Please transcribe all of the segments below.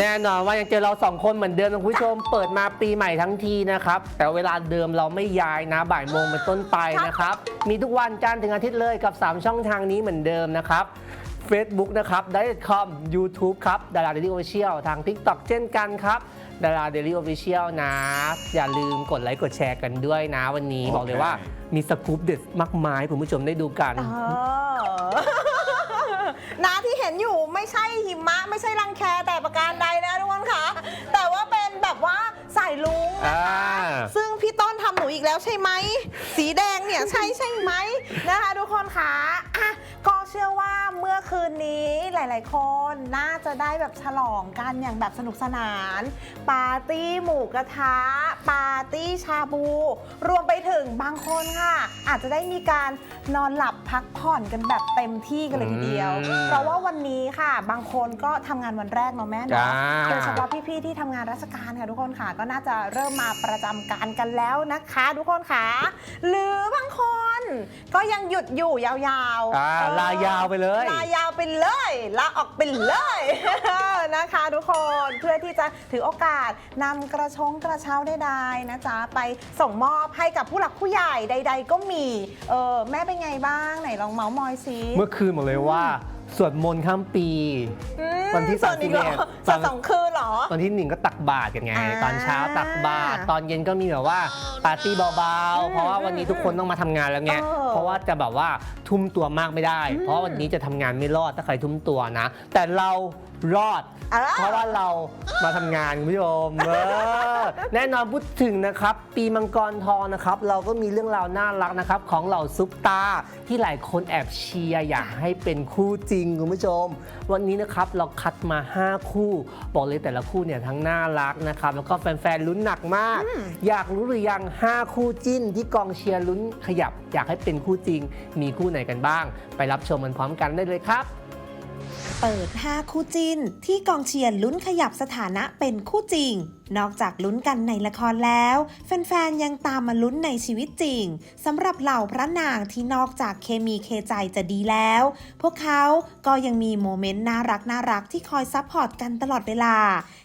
แน่นอนว่ายังเจอเราสองคนเหมือนเดิมนะคุณผู้ชม เปิดมาปีใหม่ทั้งทีนะครับ แต่เวลาเดิมเราไม่ย้ายนะบ่ายโมงเป็นต้นไปนะครับ มีทุกวันจันทร์ถึงอาทิตย์เลยกับ 3 ช่องทางนี้เหมือนเดิมนะครับ Facebook นะครับ d i c o m YouTube ครับดาราเดลี่โอเชียลทาง TikTok เช่นกันครับดาราเดลี่โอฟิเชียลนะ อย่าลืมกดไลค์กดแชร์กันด้วยนะวันนี้ บอกเลยว่ามีสกู๊ปเด็ดมากมายคุณผู้ชมได้ดูกัน เออ นาที่เห็นอยู่ไม่ใช่หิมะ ไม่ใช่รังแคแต่ประการใดนะทุกคนคะแต่ว่าเป็นแบบว่าสายลุงนะคะอ่าซึ่งพี่ต้นทำหนูอีกแล้วใช่ไหม สีแดงเนี่ยใช่ใช่ไหมนะคะทุกคนคะอะก็เชื่อว่าเมื่อคืนนี้หลาย ๆ คนน่าจะได้แบบฉลองกันอย่างแบบสนุกสนาน ปาร์ตี้หมูกระทะ ปาร์ตี้ชาบู รวมไปถึงบางคนค่ะ อาจจะได้มีการนอนหลับพักผ่อนกันแบบเต็มที่กันเลยทีเดียว อืมเพราะว่าวันนี้ค่ะ บางคนก็ทำงานวันแรกเนาะแม่จ้า เนาะโดยเฉพาะพี่ ๆ ที่ทำงานราชการค่ะทุกคนค่ะ ก็น่าจะเริ่มมาประจำการกันแล้วนะคะ ทุกคนค่ะ หรือบางคนก็ยังหยุดอยู่ยาวๆ อ่าเออลายาวไปเลย ลายาวไปเลยลาออกไปเลย นะคะ ทุกคนเพื่อที่จะถือโอกาสนำกระชงกระเช้าใดๆนะจ๊ะไปส่งมอบให้กับผู้หลักผู้ใหญ่ใด ๆ ก็มีเออแม่เป็นไงบ้างไหนลองเมาส์มอยซิเมื่อคืนบอกเลยว่าสวดมนต์ข้ามปี อืมวันที่ส่วนอีกเหรอ31ส่วนสองคืน เหรอ ตอนที่หนึ่งก็ตักบาตรกันไง อ่าตอนเช้าตักบาตรตอนเย็นก็มีแบบว่าปาร์ตี้เบาอืมๆ เพราะว่าวันนี้ทุกคนต้องมาทำงานแล้วไง เออเพราะว่าจะแบบว่าทุ่มตัวมากไม่ได้ อืม เพราะวันนี้จะทำงานไม่รอดถ้าใครทุ่มตัวนะ แต่เรา รอดอ่าเพราะว่าเรามาทำงานคุณผู้ชมเออแน่นอนพูดถึงนะครับ ปีมังกรทองนะครับ เราก็มีเรื่องราวน่ารักนะครับ ของเหล่าซุปตา ที่หลายคนแอบเชียร์อยากให้เป็นคู่จริงคุณผู้ชม วันนี้นะครับเราคัดมา 5 คู่ บอกเลยแต่ละคู่เนี่ยทั้งน่ารักนะครับ แล้วก็แฟนๆลุ้นหนักมาก อยากรู้หรือยัง 5 คู่จิ้น ที่กองเชียร์ลุ้นขยับ อยากให้เป็นคู่จริง มีคู่ไหนกันบ้าง ไปรับชมมันพร้อมกันได้เลยครับ เปิด 5 คู่จิ้น ที่กองเชียร์ลุ้นขยับสถานะเป็นคู่จริง นอกจากลุ้นกันในละครแล้ว แฟนๆ ยังตามมาลุ้นในชีวิตจริงสำหรับเหล่าพระนางที่นอกจากเคมีเคใจจะดีแล้ว พวกเขาก็ยังมีโมเมนต์น่ารักน่ารักที่คอยซัพพอร์ตกันตลอดเวลา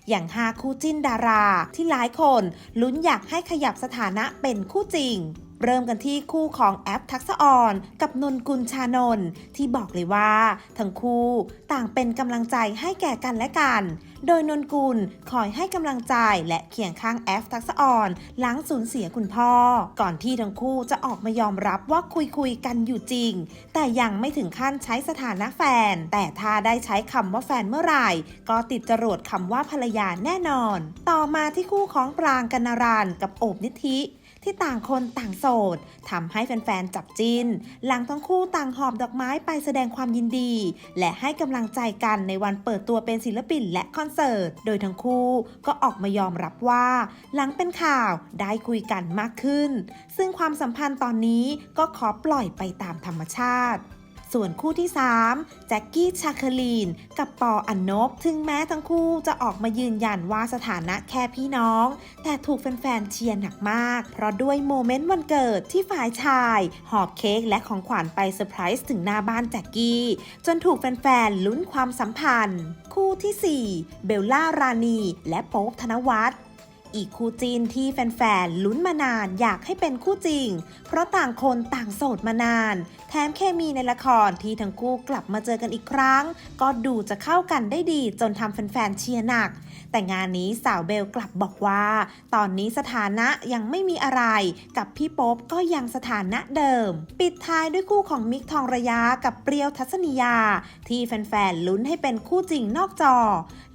อย่าง 5 คู่จิ้นดารา ที่หลายคนลุ้นอยากให้ขยับสถานะเป็นคู่จริง เริ่มกันที่คู่ของแอปทักษะออน กับนนกุลชานนท์ที่บอกเลยว่า ทั้งคู่ต่างเป็นกำลังใจให้แก่กันและกัน โดยนนกุลคอยให้กำลังใจและเคียงข้างแอฟทักษะออนหลังสูญเสียคุณพ่อ ก่อนที่ทั้งคู่จะออกมายอมรับว่าคุยคุยกันอยู่จริง แต่ยังไม่ถึงขั้นใช้สถานะแฟน แต่ถ้าได้ใช้คำว่าแฟนเมื่อไหร่ ก็ติดจรวดคำว่าภรรยาแน่นอน ต่อมาที่คู่ของปรางกันนารันกับโอบนิธิที่ต่างคนต่างโสดทำให้แฟนๆ จับจิน หลังทั้งคู่ต่างหอบดอกไม้ไปแสดงความยินดี และให้กำลังใจกันในวันเปิดตัวเป็นศิลปินและคอนเสิร์ต โดยทั้งคู่ก็ออกมายอมรับว่า หลังเป็นข่าวได้คุยกันมากขึ้น ซึ่งความสัมพันธ์ตอนนี้ก็ขอปล่อยไปตามธรรมชาติ ส่วนคู่ที่ 3 แจ็คกี้ชาคลีน กับปออันนบ ถึงแม้ทั้งคู่จะออกมายืนยันว่าสถานะแค่พี่น้อง แต่ถูกแฟนๆเชียร์หนักมาก เพราะด้วยโมเมนต์วันเกิดที่ฝ่ายชาย หอบเค้กและของขวัญไปเซอร์ไพรส์ถึงหน้าบ้านแจ็คกี้ จนถูกแฟนๆลุ้นความสัมพันธ์ คู่ทีสี่4 เบลล่ารานีและโป๊ปธนวัฒน์ อีกคู่จีนที่แฟนๆลุ้นมานานอยากให้เป็นคู่จริง เพราะต่างคนต่างโสดมานาน แถมเคมีในละครที่ทั้งคู่กลับมาเจอกันอีกครั้ง ก็ดูจะเข้ากันได้ดีจนทำแฟนๆเชียร์หนัก แต่งานนี้สาวเบลกลับบอกว่า ตอนนี้สถานะยังไม่มีอะไร กับพี่โป๊ปก็ยังสถานะเดิม ปิดท้ายด้วยคู่ของมิกทองระยะกับเปรียวทัศนียา ที่แฟนๆลุ้นให้เป็นคู่จริงนอกจอ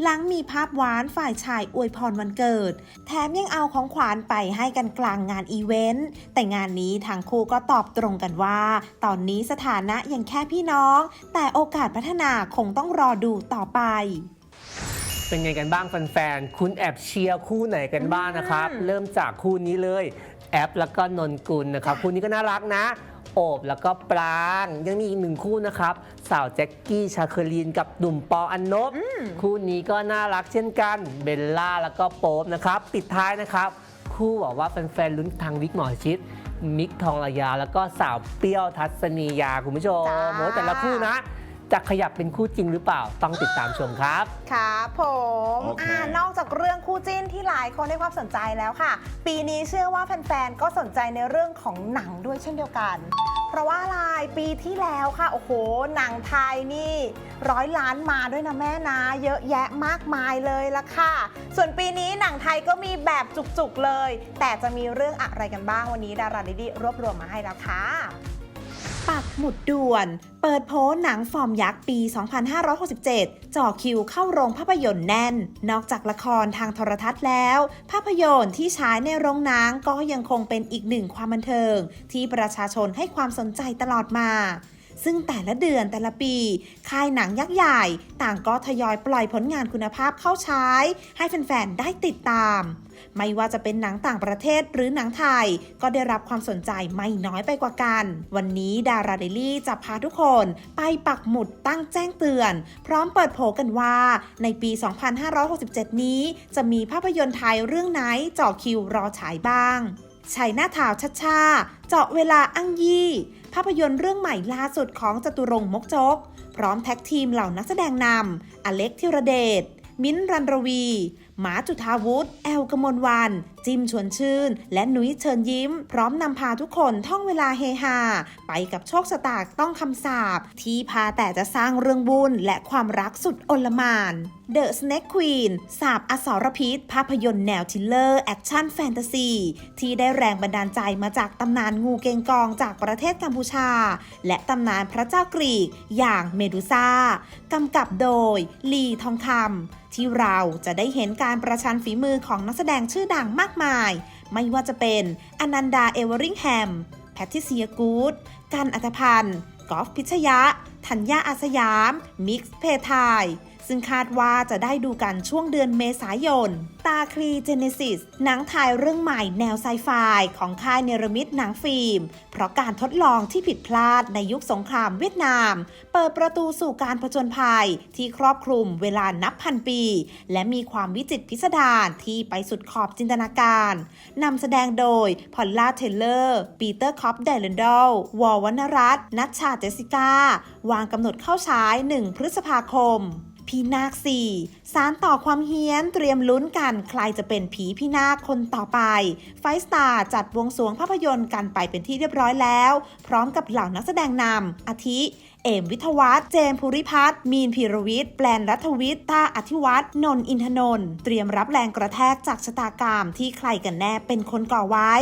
หลังมีภาพหวานฝ่ายชายอวยพรวันเกิดแถมยังเอาของขวัญไปให้กันกลางงานอีเวนต์ แต่งานนี้ทางคู่ก็ตอบตรงกันว่า ตอนนี้สถานะยังแค่พี่น้อง แต่โอกาสพัฒนาคงต้องรอดูต่อไปเป็นไงกันบ้างแฟนๆ คุณแอบเชียร์คู่ไหนกันบ้างนะครับอืมเริ่มจากคู่นี้เลย แอปแล้วก็นนกุลนะครับ คู่นี้ก็น่ารักนะ โอบแล้วก็ปรางยังมีอีกหนึ่งคู่นะครับ สาวแจ็คกี้ชาเคอรีนกับหนุ่มปออันนบคู่นี้ก็น่ารักเช่นกันเบลล่าแล้วก็โป๊ปนะครับ ปิดท้ายนะครับ คู่บอกว่าแฟนๆลุ้นทางวิกหมอชิดมิกทองระยา แล้วก็สาวเปรี้ยวทัศนียาคุณผู้ชมจ้าโอ้แต่ละคู่นะ จะขยับเป็นคู่จริงหรือเปล่าต้องติดตามชมครับ ครับผมโอเค อ่านอกจากเรื่องคู่จิ้นที่หลายคนให้ความสนใจแล้วค่ะ ปีนี้เชื่อว่าแฟนๆ ก็สนใจในเรื่องของหนังด้วยเช่นเดียวกัน เพราะว่าอะไรปีที่แล้วค่ะ โอ้โห หนังไทยนี่ร้อยล้านมาด้วยนะแม่นะ เยอะแยะมากมายเลยละค่ะ ส่วนปีนี้หนังไทยก็มีแบบจุกๆเลย แต่จะมีเรื่องอะไรกันบ้างวันนี้ดาราดีๆรวบรวมมาให้แล้วค่ะ ปักหมุดด่วน เปิดโพสต์หนังฟอร์มยักษ์ปี 2567 จ่อคิวเข้าโรงภาพยนตร์แน่น นอกจากละครทางโทรทัศน์แล้ว ภาพยนตร์ที่ฉายในโรงหนังก็ยังคงเป็นอีกหนึ่งความบันเทิง ที่ประชาชนให้ความสนใจตลอดมา ซึ่งแต่ละเดือนแต่ละปี ค่ายหนังยักษ์ใหญ่ ต่างก็ทยอยปล่อยผลงานคุณภาพเข้าใช้ ให้แฟนๆ ได้ติดตาม ไม่ว่าจะเป็นหนังต่างประเทศหรือหนังไทย ก็ได้รับความสนใจไม่น้อยไปกว่ากัน วันนี้ดาราเดลี่จะพาทุกคนไปปักหมุดตั้งแจ้งเตือน พร้อมเปิดโผกันว่าในปี 2567 นี้ จะมีภาพยนตร์ไทยเรื่องไหนเจาะคิวรอฉายบ้างชัยหน้าถาวชัดชา เจาะเวลาอั้งยี่ ภาพยนตร์เรื่องใหม่ล่าสุดของจตุรงค์มกจก พร้อมแท็กทีมเหล่านักแสดงนำอเล็กธิรเดช มิ้นรันรวี หมาจุธาวุฒิแอลกมลวัน จิมชวนชื่น และนุ้ยเชิญยิ้ม พร้อมนำพาทุกคนท่องเวลาเฮฮาไปกับโชคชะตาต้องคำสาปที่พาแต่จะสร้างเรื่องบุญและความรักสุดอลหมาน The Snake Queen สาบอสรพิษ ภาพยนตร์แนวทิลเลอร์ แอคชั่นแฟนตาซี ที่ได้แรงบันดาลใจมาจากตำนานงูเกงกองจากประเทศกัมพูชา และตำนานพระเจ้ากรีกอย่างเมดูซ่ากำกับโดยลีทองคำ ที่เราจะได้เห็นการประชันฝีมือของนักแสดงชื่อดังมากมาย ไม่ว่าจะเป็นอนันดาเอเวอริงแฮม แพทริเซียกูดกันอัตพันธ์กอล์ฟพิชยะธัญญาอาสยาม มิกซ์เพทาย ซึ่งคาดว่าจะได้ดูกันช่วงเดือนเมษายน ตาคลีเจเนซิสหนังถ่ายเรื่องใหม่แนวไซไฟของค่ายเนรมิตหนังฟิล์ม เพราะการทดลองที่ผิดพลาดในยุคสงครามเวียดนาม เปิดประตูสู่การผจญภัยที่ครอบคลุมเวลานับพันปี และมีความวิจิตรพิสดารที่ไปสุดขอบจินตนาการนำแสดงโดยพอลล่าเทเลอร์ ปีเตอร์คอปไดเลนดอลวอลวรรณรัตน์นัชชาเจสสิก้าวางกำหนดเข้าฉาย 1 พฤษภาคม พี่นาคสี่สารต่อความเฮี้ยนเตรียมลุ้นกัน ใครจะเป็นผีพี่นาคคนต่อไป ไฟสตาร์จัดวงสวงภาพยนตร์กันไปเป็นที่เรียบร้อยแล้ว พร้อมกับเหล่านักแสดงนำอาทิ เอมวิทวัฒน์เจมภูริพัฒน์มีนพีรวิทย์แปลนรัฐวิทย์ตาอธิวัฒน์นนท์อินทนนท์เตรียมรับแรงกระแทกจากชะตากรรมที่ใครกันแน่เป็นคนก่อไว้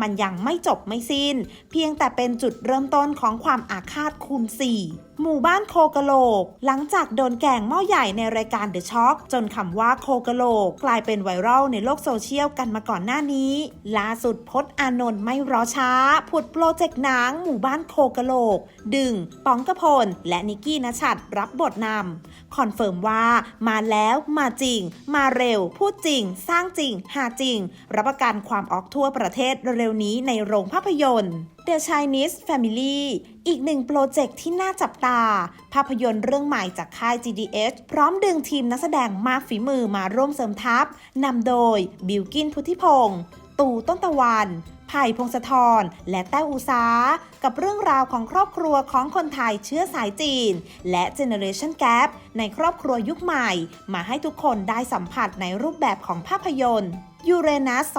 มันยังไม่จบไม่สิ้น เพียงแต่เป็นจุดเริ่มต้นของความอาฆาตคูณ4 หมู่บ้านโคกะโลก หลังจากโดนแกงหม้อใหญ่ในรายการเดอะช็อคจนคำว่าโคกะโลก กลายเป็นไวรัลในโลกโซเชียลกันมาก่อนหน้านี้ ล่าสุดพจน์อานนท์ไม่รอช้า ผุดโปรเจกต์หนังหมู่บ้านโคกะโลก ดึงป๋องกระพล และนิกกี้นชัดรับบทนำคอนเฟิร์มว่ามาแล้วมาจริง มาเร็ว พูดจริง สร้างจริง หาจริง รับประกันความออกทั่วประเทศเร็วๆนี้ในโรงภาพยนตร์ The Chinese Family อีกหนึ่งโปรเจกต์ที่น่าจับตา ภาพยนตร์เรื่องใหม่จากค่าย GDH พร้อมดึงทีมนักแสดงมากฝีมือมาร่วมเสริมทัพนำโดย บิลกินพุทธิพงศ์ตู่ต้นตะวันไผ่พงศธรและแต้วอุสากับเรื่องราวของครอบครัวของคนไทยเชื้อสายจีน และ Generation Gap ในครอบครัวยุคใหม่ มาให้ทุกคนได้สัมผัสในรูปแบบของภาพยนตร์ยูเรนัส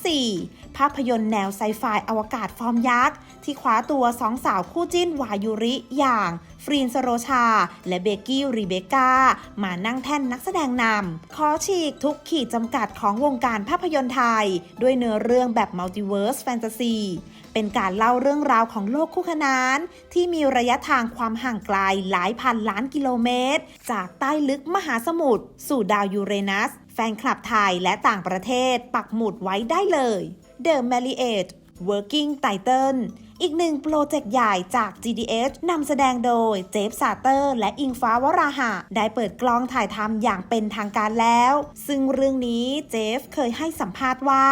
2324 ภาพยนตร์แนวไซไฟอวกาศฟอร์มยักษ์ ที่คว้าตัวสองสาวคู่จิ้นวายุริอย่างฟรีนสโรชา และเบกกี้รีเบคก้ามานั่งแท่นนักแสดงนำขอฉีกทุกขีดจำกัดของวงการภาพยนตร์ไทย ด้วยเนื้อเรื่องแบบมัลติเวิร์สแฟนตาซีเป็นการเล่าเรื่องราวของโลกคู่ขนาน ที่มีระยะทางความห่างไกลหลายพันล้านกิโลเมตร จากใต้ลึกมหาสมุทรสู่ดาวยูเรนัส แฟนคลับไทยและต่างประเทศปักหมุดไว้ได้เลย The Marriott Working Title อีกหนึ่งโปรเจกต์ใหญ่จาก GDH นำแสดงโดยเจฟซาเตอร์ และอิงฟ้าวราหะ ได้เปิดกล้องถ่ายทำอย่างเป็นทางการแล้ว ซึ่งเรื่องนี้เจฟเคยให้สัมภาษณ์ว่า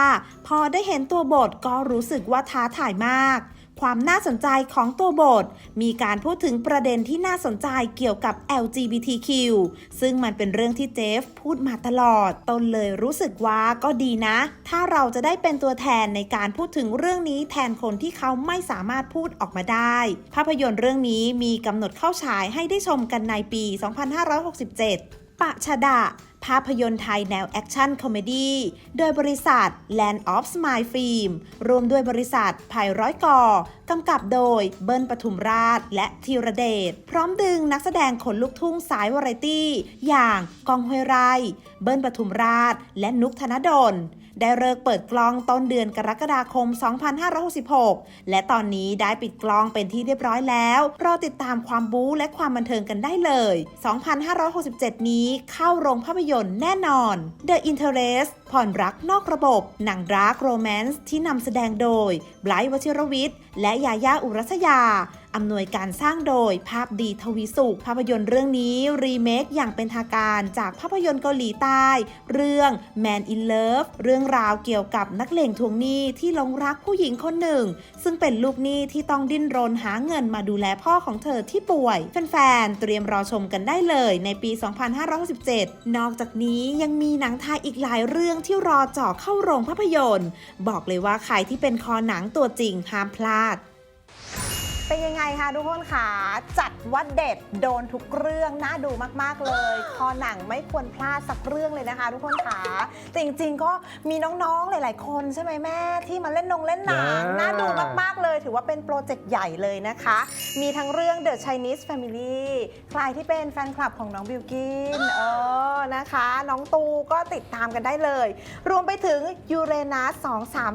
พอได้เห็นตัวบทก็รู้สึกว่าท้าทายมาก ความน่าสนใจของตัวบท มีการพูดถึงประเด็นที่น่าสนใจเกี่ยวกับ LGBTQ ซึ่งมันเป็นเรื่องที่เจฟพูดมาตลอด ตนเลยรู้สึกว่าก็ดีนะ ถ้าเราจะได้เป็นตัวแทนในการพูดถึงเรื่องนี้แทนคนที่เขาไม่สามารถพูดออกมาได้ ภาพยนตร์เรื่องนี้มีกำหนดเข้าฉายให้ได้ชมกันในปี 2567ปะชะดะ ภาพยนตร์ไทยแนวแอคชั่นคอมเมดี้โดยบริษัท Land of Smile Film รวมด้วยบริษัทไผ่ร้อยกอกำกับโดยเบิ้ลปทุมราชและธีรเดช พร้อมดึงนักแสดงขนลูกทุ่งสายวาไรตี้ อย่างกองห้วยไร่เบิ้ลปทุมราช และนุกธนดล ได้เลิกเปิดกล้องต้นเดือนกรกฎาคม 2566 และตอนนี้ได้ปิดกล้องเป็นที่เรียบร้อยแล้ว รอติดตามความบู๊และความบันเทิงกันได้เลย 2567 นี้เข้าโรงภาพยนตร์แน่นอน The Interest ผ่อนรักนอกระบบ หนังร์กโรแมนซ์ที่นำแสดงโดยไบรท์วชิรวิทย์ และยาย่าอุรัสยาอำนวยการสร้างโดยภาพดีทวีสุข ภาพยนตร์เรื่องนี้ รีเมคอย่างเป็นทางการจากภาพยนตร์เกาหลีใต้ เรื่อง Man in Love เรื่องราวเกี่ยวกับนักเลงทวงหนี้ที่หลงรักผู้หญิงคนหนึ่ง ซึ่งเป็นลูกหนี้ที่ต้องดิ้นรนหาเงินมาดูแลพ่อของเธอที่ป่วย แฟนๆ เตรียมรอชมกันได้เลยในปี 2567นอกจากนี้ยังมีหนังไทยอีกหลายเรื่องที่รอเจาะเข้าโรงภาพยนตร์ บอกเลยว่าใครที่เป็นคอหนังตัวจริงห้ามพลาด เป็นยังไงคะทุกคนคะจัดว่าเด็ดโดนทุกเรื่องน่าดูมากๆเลย คอหนังไม่ควรพลาดสักเรื่องเลยนะคะ ทุกคนคะแต่จริงๆก็มีน้องๆหลาย ๆ คนใช่ไหมแม่ที่มาเล่นนงเล่นหนังอ่าน่าดูมากๆเลย ถือว่าเป็นโปรเจกต์ใหญ่เลยนะคะ มีทั้งเรื่อง The Chinese Family ใครที่เป็นแฟนคลับของน้องบิวกินเออนะคะ น้องตูก็ติดตามกันได้เลย รวมไปถึงยูเรนัส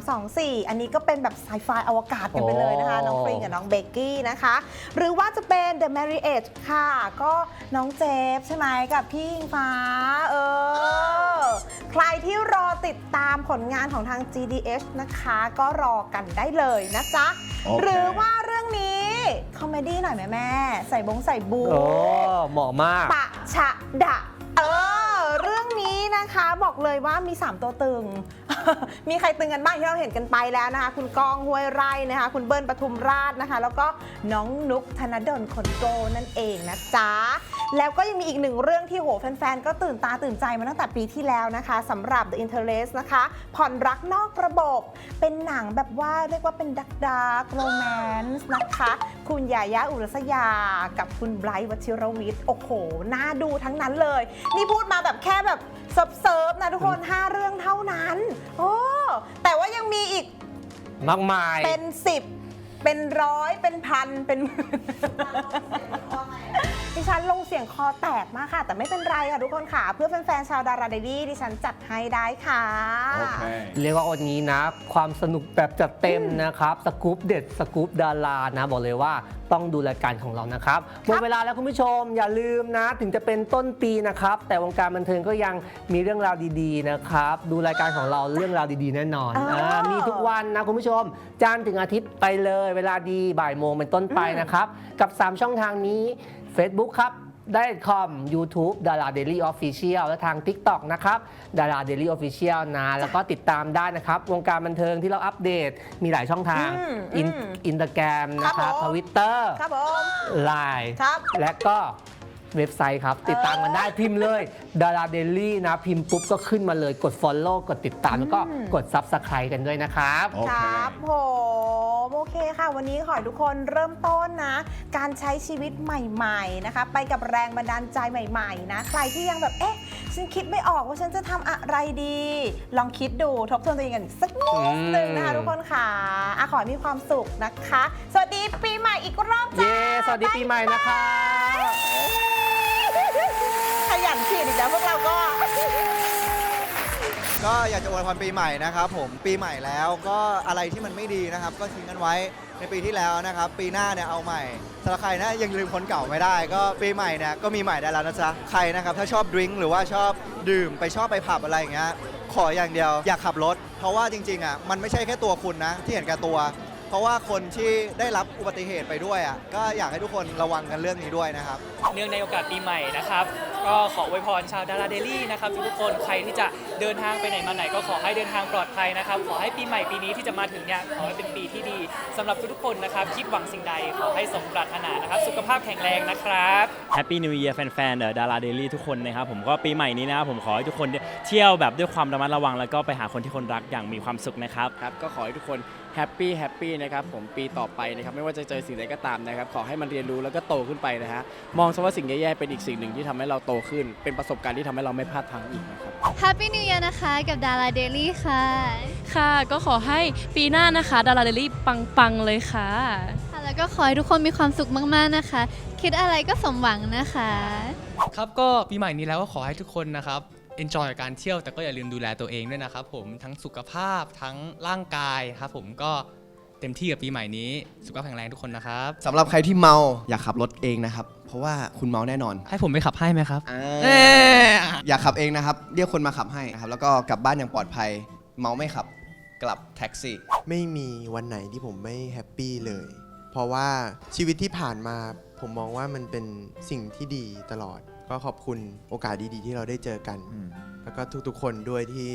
2324 อันนี้ก็เป็นแบบไซไฟอวกาศกันไปเลยนะคะน้องฟริงกับน้องเบกกี้นะคะ หรือว่าจะเป็น The Marriage ค่ะ ก็น้องเจฟใช่ไหมกับพี่อิงฟ้า เออ ใครที่รอติดตามผลงานของทาง GDH นะคะ ก็รอกันได้เลยนะจ๊ะ โอเค หรือว่าเรื่องนี้คอมเมดี้หน่อยไหมแม่ ใส่บงใส่บู โอ้เหมาะมาก ปะชะดะ เออเรื่อง นี้นะคะบอกเลยว่ามี 3 ตัวตึง มีใครตึงกันบ้างที่เราเห็นกันไปแล้วนะคะ คุณกองห้วยไร่นะคะ คุณเบิ้ลปทุมราชนะคะ แล้วก็น้องนุกธนดลคนโกนั่นเองนะจ๊ะ แล้วก็ยังมีอีกหนึ่งเรื่องที่โหแฟนๆ ก็ตื่นตาตื่นใจมาตั้งแต่ปีที่แล้วนะคะสำหรับ The Interest นะคะ ผ่อนรักนอกระบบ เป็นหนังแบบว่าเรียกว่าเป็นดักดักโรแมนส์นะคะคุณยายาอุรัสยา กับคุณไบรท์วชิรวิทย์ โอ้โห น่าดูทั้งนั้นเลย นี่พูดมาแบบแค่แบบเซิร์ฟๆนะทุกคน 5 เรื่องเท่านั้น โอ้ แต่ว่ายังมีอีกมากมาย เป็นสิบ เป็นร้อยเป็นพันเป็นหมื่นดิฉันลงเสียงคอแตกมากค่ะ แต่ไม่เป็นไรค่ะทุกคนค่ะ เพื่อแฟนๆชาวดาราเดลี่ดิฉันจัดให้ได้ค่ะโอเคเรียกว่าวันนี้นะ ความสนุกแบบจัดเต็มนะครับ สกู๊ปเด็ด สกู๊ปดารานะ บอกเลยว่าต้องดูรายการของเรานะครับหมดเวลาแล้วคุณผู้ชมอย่าลืมนะ ถึงจะเป็นต้นปีนะครับ แต่วงการบันเทิงก็ยังมีเรื่องราวดีๆนะครับ ดูรายการของเราเรื่องราวดีๆ แน่นอนอ๋ออ่ามีทุกวันนะคุณผู้ชมจันทร์ถึงอาทิตย์ไปเลยเวลาดีบ่ายโมงเป็นต้นไปนะครับ กับ 3 ช่องทางนี้ Facebook ครับได้คอม YouTube ดาราเดลี่ออฟฟิเชียลและทาง TikTok นะครับดาราเดลี่ออฟฟิเชียลนะ แล้วก็ติดตามได้นะครับ วงการบันเทิงที่เราอัปเดตมีหลายช่องทางอืมอินอืมอินสตาแกรมนะครับครับผม ทวิตเตอร์ครับผม ไลน์ครับ และก็ เว็บไซต์ครับ ติดตามกันได้พิมพ์เลยดาราเดลี่นะ พิมพ์ปุ๊บก็ขึ้นมาเลยกด Follow กดติดตามแล้วก็กด Subscribe กันด้วยนะครับ โอเคครับผมโอเคค่ะ วันนี้ขอให้ทุกคนเริ่มต้นนะ การใช้ชีวิตใหม่ๆนะคะ ไปกับแรงบันดาลใจใหม่ ๆ นะ ใครที่ยังแบบเอ๊ะ ฉันคิดไม่ออกว่าฉันจะทำอะไรดี ลองคิดดูทบทวนตัวเองกันอีกสักนิดนึงนะคะทุกคนค่ะอะขอให้มีความสุขนะคะ สวัสดีปีใหม่อีกรอบจ้า เย้ สวัสดีปีใหม่นะครับ ขยันฉีดอีกแล้วพวกเราก็ ก็อยากจะอวยพรปีใหม่นะครับผมปีใหม่แล้วก็อะไรที่มันไม่ดีนะครับ ก็ทิ้งกันไว้ในปีที่แล้วนะครับ ปีหน้าเนี่ยเอาใหม่สำหรับใครนะยังลืมคนเก่าไม่ได้ ก็ปีใหม่เนี่ยก็มีใหม่ได้แล้วนะจ๊ะใครนะครับถ้าชอบดริงก์หรือว่าชอบดื่มไปชอบไปผับอะไรอย่างเงี้ยขออย่างเดียว อย่าขับรถ เพราะว่าจริงๆอะมันไม่ใช่แค่ตัวคุณนะที่เห็นแก่ตัว ราะว่าคนที่ได้รับอุบัติเหตุไปด้วยอะก็อยากให้ทุกคนระวังกันเรื่องนี้ด้วยนะครับ เนื่องในโอกาสปีใหม่นะครับ ก็ขออวยพรชาวดาราเดลี่นะครับทุกๆคนใครที่จะเดินทางไปไหนมาไหน ก็ขอให้เดินทางปลอดภัยนะครับ ขอให้ปีใหม่ปีนี้ที่จะมาถึงเนี่ยขอให้เป็นปีที่ดีสำหรับทุกๆคนนะครับคิดหวังสิ่งใดขอให้สมปรารถนานะครับ สุขภาพแข็งแรงนะครับ แฮปปี้นิว e ย r แฟนๆดาราเดลี่ทุกคนนะครับผมก็ปีใหม่นี้นะครับผมขอให้ทุกคนเที่ยวแบบด้วยความระมัดระวังแล้วก็ไปหาคนที่คนรักอย่างมีความสุขนะครับ ครับก็ขอให้ทุกคน แฮปปี้แฮปปี้นะครับผมปีต่อไปนะครับไม่ว่าจะเจอสิ่งใดก็ตามนะครับขอให้มันเรียนรู้แล้วก็โตขึ้นไปนะฮะมองซะว่าสิ่งแย่ๆเป็นอีกสิ่งหนึ่งที่ทำให้เราโตขึ้น เป็นประสบการณ์ที่ทำให้เราไม่พลาดพลั้งอีกนะครับ Happy New Year นะคะ กับดาราเดลี่ค่ะค่ะ ก็ขอให้ปีหน้านะคะ ดาราเดลี่ปังๆเลยค่ะ ค่ะ แล้วก็ขอให้ทุกคนมีความสุขมากๆนะคะ คิดอะไรก็สมหวังนะคะ ครับก็ปีใหม่นี้แล้วก็ขอให้ทุกคนนะครับ enjoy กับการเที่ยวแต่ก็อย่าลืมดูแลตัวเองด้วยนะครับผมทั้งสุขภาพทั้งร่างกายครับผมก็เต็มที่กับปีใหม่นี้ สุขภาพแข็งแรงทุกคนนะครับ สำหรับใครที่เมาอย่าขับรถเองนะครับ เพราะว่าคุณเมาแน่นอนให้ผมไปขับให้ไหมครับอ่าอย่าขับเองนะครับ เรียกคนมาขับให้นะครับ แล้วก็กลับบ้านอย่างปลอดภัย เมาไม่ขับ กลับแท็กซี่ ไม่มีวันไหนที่ผมไม่แฮปปี้เลย เพราะว่าชีวิตที่ผ่านมาผมมองว่ามันเป็นสิ่งที่ดีตลอด ก็ขอบคุณโอกาสดีๆ ที่เราได้เจอกันแล้วก็ทุกๆ คนด้วยที่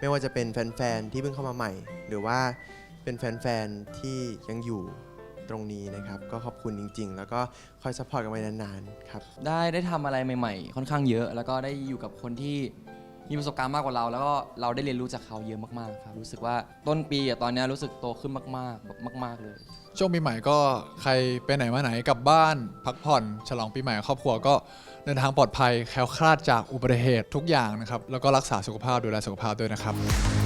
ไม่ว่าจะเป็นแฟนๆ ที่เพิ่งเข้ามาใหม่ หรือว่าเป็นแฟนๆ ที่ยังอยู่ตรงนี้นะครับ ก็ขอบคุณจริง ๆ แล้วก็คอยซัพพอร์ตกันไปนานๆ ครับ ได้ได้ทำอะไรใหม่ ๆ ค่อนข้างเยอะ แล้วก็ได้อยู่กับคนที่ มีประสบการณ์มากกว่าเรา แล้วก็เราได้เรียนรู้จากเขาเยอะมากๆครับรู้สึกว่าต้นปีอะตอนเนี้ยรู้สึกโตขึ้นมากๆแบบมาก ๆเลย ช่วงปีใหม่ก็ใครไปไหนมาไหนกลับบ้าน พักผ่อน ฉลองปีใหม่กับครอบครัวก็เดินทางปลอดภัยแคล้วคลาดจากอุบัติเหตุทุกอย่างนะครับ แล้วก็รักษาสุขภาพดูแลสุขภาพด้วยนะครับ